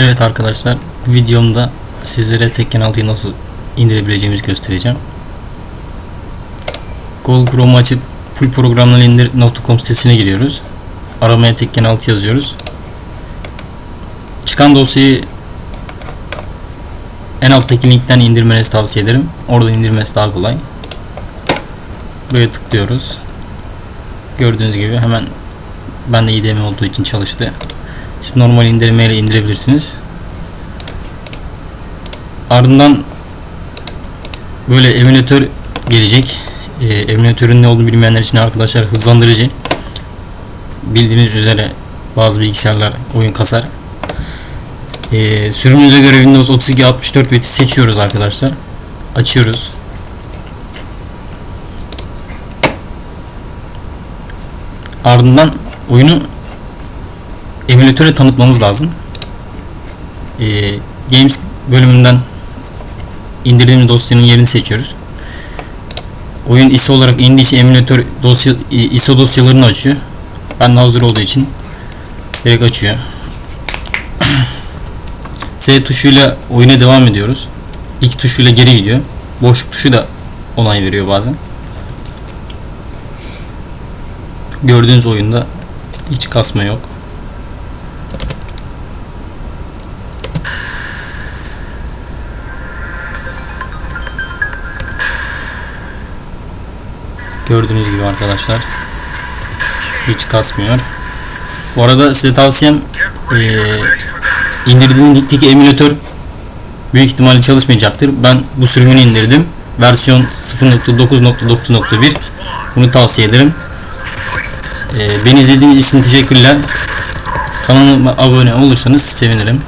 Evet arkadaşlar bu videomda sizlere Tekken 6'yı nasıl indirebileceğimizi göstereceğim. Google Chrome açıp full programları indir.com sitesine giriyoruz. Aramaya Tekken 6 yazıyoruz. Çıkan dosyayı en alttaki linkten indirmenizi tavsiye ederim. Oradan indirmesi daha kolay. Buraya tıklıyoruz. Gördüğünüz gibi hemen ben de IDM olduğu için çalıştı. Siz normal indirmeyle indirebilirsiniz. Ardından böyle emülatör gelecek. Ee, emülatörün ne olduğunu bilmeyenler için arkadaşlar hızlandırıcı. Bildiğiniz üzere bazı bilgisayarlar oyun kasar. Ee, sürümümüze göre Windows 32 64 biti seçiyoruz arkadaşlar. Açıyoruz. Ardından oyunu emülatöre tanıtmamız lazım. Ee, Games bölümünden indirdiğimiz dosyanın yerini seçiyoruz. Oyun ISO olarak indiği emülatör dosya, ISO dosyalarını açıyor. Ben de hazır olduğu için direkt açıyor. Z tuşuyla oyuna devam ediyoruz. X tuşuyla geri gidiyor. Boşluk tuşu da onay veriyor bazen. Gördüğünüz oyunda hiç kasma yok. Gördüğünüz gibi arkadaşlar hiç kasmıyor. Bu arada size tavsiyem eee indirdiğiniz ligdeki emülatör büyük ihtimalle çalışmayacaktır. Ben bu sürümünü indirdim. Versiyon 0.9.9.1 Bunu tavsiye ederim. Eee beni izlediğiniz için teşekkürler. Kanalıma abone olursanız sevinirim.